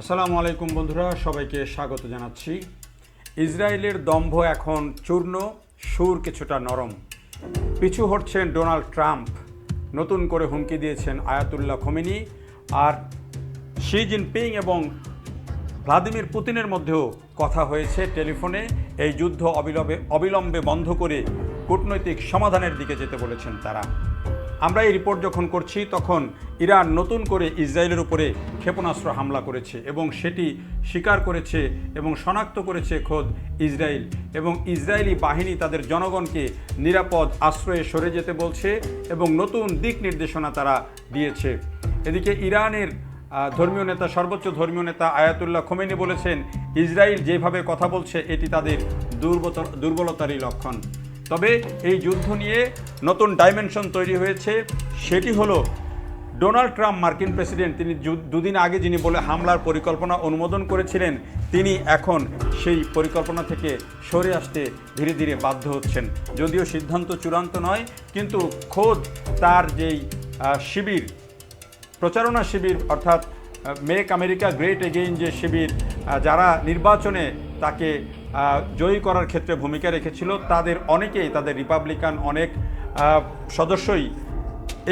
আসসালামু আলাইকুম বন্ধুরা, সবাইকে স্বাগত জানাচ্ছি। ইসরায়েলের দম্ভ এখন চূর্ণ, সুর কিছুটা নরম। পিছু হটছেন ডোনাল্ড ট্রাম্প। নতুন করে হুমকি দিয়েছেন আয়াতুল্লাহ খোমেনি আর শি জিনপিং এবং ভ্লাদিমির পুতিনের মধ্যেও কথা হয়েছে টেলিফোনে। এই যুদ্ধ অবিলম্বে অবিলম্বে বন্ধ করে কূটনৈতিক সমাধানের দিকে যেতে বলেছেন তারা। আমরা এই রিপোর্ট যখন করছি, তখন ইরান নতুন করে ইসরায়েলের উপরে ক্ষেপণাস্ত্র হামলা করেছে এবং সেটি স্বীকার করেছে এবং শনাক্ত করেছে খোদ ইসরায়েল এবং ইসরায়েলি বাহিনী তাদের জনগণকে নিরাপদ আশ্রয়ে সরে যেতে বলছে এবং নতুন দিক নির্দেশনা তারা দিয়েছে। এদিকে ইরানের ধর্মীয় নেতা, সর্বোচ্চ ধর্মীয় নেতা আয়াতুল্লাহ খোমেনি বলেছেন, ইসরায়েল যেভাবে কথা বলছে, এটি তাদের দুর্বলতারই লক্ষণ। তবে এই যুদ্ধ নিয়ে নতুন ডাইমেনশন তৈরি হয়েছে। সেটি হলো ডোনাল্ড ট্রাম্প, মার্কিন প্রেসিডেন্ট, তিনি দুদিন আগে যিনি বলে হামলার পরিকল্পনা অনুমোদন করেছিলেন, তিনি এখন সেই পরিকল্পনা থেকে সরে আসতে ধীরে ধীরে বাধ্য হচ্ছেন। যদিও সিদ্ধান্ত চূড়ান্ত নয়, কিন্তু খোদ তার যেই শিবির, প্রচারণা শিবির, অর্থাৎ মেক আমেরিকা গ্রেট এগেইন যে শিবির যারা নির্বাচনে তাকে জয়ী করার ক্ষেত্রে ভূমিকা রেখেছিল। তাদের অনেকেই, তাদের রিপাবলিকান অনেক সদস্যই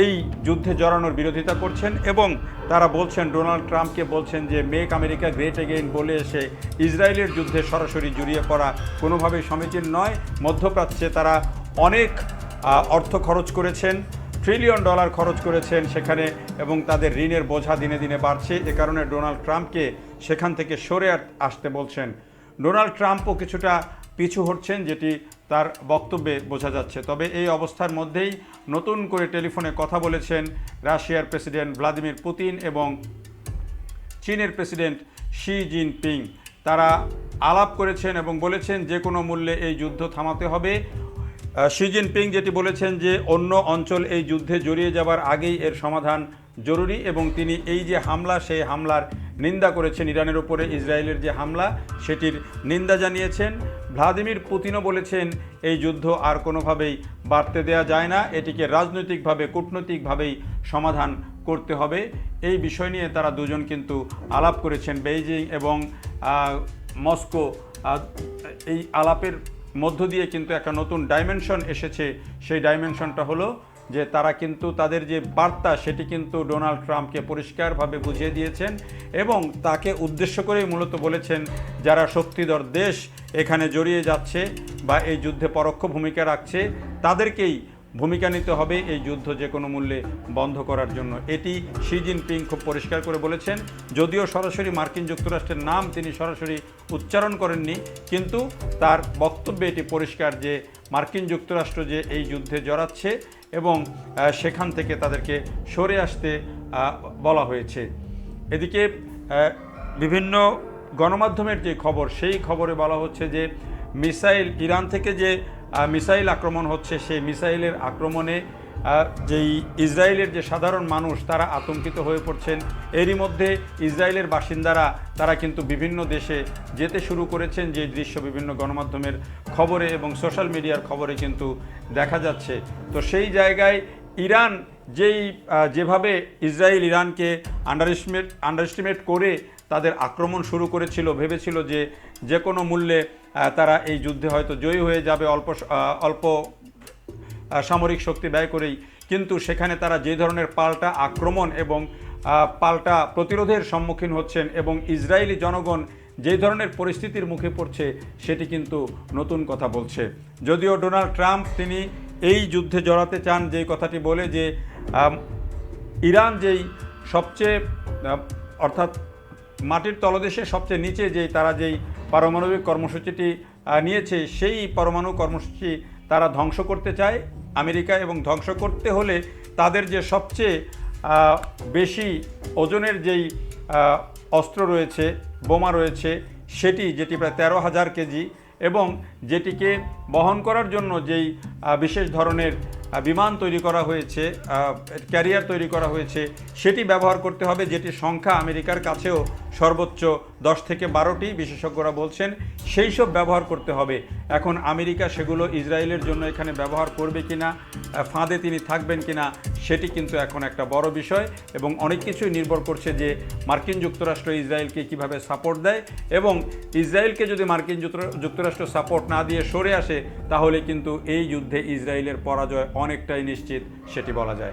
এই যুদ্ধে জড়ানোর বিরোধিতা করছেন এবং তারা বলছেন, ডোনাল্ড ট্রাম্পকে বলছেন যে, মেক আমেরিকা গ্রেট এগেইন বলে এসে ইসরায়েলের যুদ্ধে সরাসরি জড়িয়ে পড়া কোনোভাবেই সমীচীন নয়। মধ্যপ্রাচ্যে তারা অনেক অর্থ খরচ করেছেন, ট্রিলিয়ন ডলার খরচ করেছেন সেখানে এবং তাদের ঋণের বোঝা দিনে দিনে বাড়ছে। এ কারণে ডোনাল্ড ট্রাম্পকে সেখান থেকে সরে আসতে বলছেন ডোনাল্ড ট্রাম্পও কিছুটা পিছু হটছেন, যেটি তার বক্তব্যে বোঝা যাচ্ছে। তবে এই অবস্থার মধ্যেই নতুন করে টেলিফোনে কথা বলেছেন রাশিয়ার প্রেসিডেন্ট ভ্লাদিমির পুতিন এবং চীনের প্রেসিডেন্ট শি জিনপিং। তারা আলাপ করেছেন এবং বলেছেন যে কোনো মূল্যে এই যুদ্ধ থামাতে হবে। শি জিনপিং যেটি বলেছেন যে অন্য অঞ্চল এই যুদ্ধে জড়িয়ে যাবার আগেই এর সমাধান জরুরি এবং তিনি এই যে হামলা, সেই হামলার নিন্দা করেছেন ইরানের উপরে ইসরায়েলের যে হামলা, সেটির নিন্দা জানিয়েছেন। ভ্লাদিমির পুতিনও বলেছেন, এই যুদ্ধ আর কোনোভাবেই বাড়তে দেওয়া যায় না। এটিকে রাজনৈতিকভাবে, কূটনৈতিকভাবেই সমাধান করতে হবে। এই বিষয় নিয়ে তারা দুজন কিন্তু আলাপ করেছেন বেইজিং এবং মস্কো। এই আলাপের মধ্য দিয়ে কিন্তু একটা নতুন ডাইমেনশন এসেছে। সেই ডাইমেনশনটা হলো যে তারা কিন্তু তাদের যে বার্তা, সেটি কিন্তু ডোনাল্ড ট্রাম্পকে পরিষ্কারভাবে বুঝিয়ে দিয়েছেন এবং তাকে উদ্দেশ্য করেই মূলত বলেছেন যারা শক্তিধর দেশ এখানে জড়িয়ে যাচ্ছে বা এই যুদ্ধে পরোক্ষ ভূমিকা রাখছে, তাদেরকেই ভূমিকা নিতে হবে এই যুদ্ধ যে কোনো মূল্যে বন্ধ করার জন্য। এটি শি জিনপিং খুব পরিষ্কার করে বলেছেন। যদিও সরাসরি মার্কিন যুক্তরাষ্ট্রের নাম তিনি সরাসরি উচ্চারণ করেননি, কিন্তু তার বক্তব্যে এটি পরিষ্কার যে মার্কিন যুক্তরাষ্ট্র যে এই যুদ্ধে জড়াচ্ছে এবং সেখান থেকে তাদেরকে সরে আসতে বলা হয়েছে। এদিকে বিভিন্ন গণমাধ্যমের যে খবর, সেই খবরে বলা হচ্ছে যে, মিসাইল, ইরান থেকে যে মিসাইল আক্রমণ হচ্ছে, সেই মিসাইলের আক্রমণে যেই ইসরায়েলের যে সাধারণ মানুষ, তারা আতঙ্কিত হয়ে পড়ছেন। এরই মধ্যে ইসরায়েলের বাসিন্দারা, তারা কিন্তু বিভিন্ন দেশে যেতে শুরু করেছেন যে দৃশ্য বিভিন্ন গণমাধ্যমের খবরে এবং সোশ্যাল মিডিয়ার খবরে কিন্তু দেখা যাচ্ছে। তো সেই জায়গায় ইরান যেই যেভাবে ইসরায়েল ইরানকে আন্ডার এস্টিমেট আন্ডার এস্টিমেট করে তাদের আক্রমণ শুরু করেছিল, ভেবেছিল যে যে কোনো মূল্যে তারা এই যুদ্ধে হয়তো জয়ী হয়ে যাবে, অল্প অল্প সামরিক শক্তি ব্যয় করেই। কিন্তু সেখানে তারা যে ধরনের পাল্টা আক্রমণ এবং পাল্টা প্রতিরোধের সম্মুখীন হচ্ছেন এবং ইসরায়েলি জনগণ যে ধরনের পরিস্থিতির মুখে পড়ছে, সেটি কিন্তু নতুন কথা বলছে। যদিও ডোনাল্ড ট্রাম্প তিনি এই যুদ্ধে জড়াতে চান যেই কথাটি বলে যে ইরান যেই সবচেয়ে অর্থাৎ মাটির তলদেশে সবচেয়ে নিচে যেই তারা যেই পারমাণবিক কর্মসূচিটি নিয়েছে, সেই পরমাণু কর্মসূচি তারা ধ্বংস করতে চায়। আমেরিকা এবং ধ্বংস করতে হলে তাদের যে সবচেয়ে বেশি ওজনের যেই অস্ত্র রয়েছে, বোমা রয়েছে, সেটি যেটি প্রায় তেরো হাজার কেজি এবং যেটিকে বহন করার জন্য যেই বিশেষ ধরনের বিমান তৈরি করা হয়েছে ক্যারিয়ার তৈরি করা হয়েছে, সেটি ব্যবহার করতে হবে, যেটির সংখ্যা আমেরিকার কাছেও সর্বোচ্চ দশ থেকে বারোটি বিশেষজ্ঞরা বলছেন সেই সব ব্যবহার করতে হবে। এখন আমেরিকা সেগুলো ইসরায়েলের জন্য এখানে ব্যবহার করবে কিনা আহ, ফাঁদে তিনি থাকবেন কিনা সেটি কিন্তু এখন একটা বড় বিষয় এবং অনেক কিছুই নির্ভর করছে যে মার্কিন যুক্তরাষ্ট্র ইসরায়েলকে কীভাবে সাপোর্ট দেয় এবং ইসরায়েলকে যদি মার্কিন যুক্তরা- যুক্তরাষ্ট্র সাপোর্ট না দিয়ে সরে আসে তাহলে কিন্তু এই যুদ্ধে ইসরায়েলের পরাজয় অনেকটাই নিশ্চিত সেটি বলা যায়।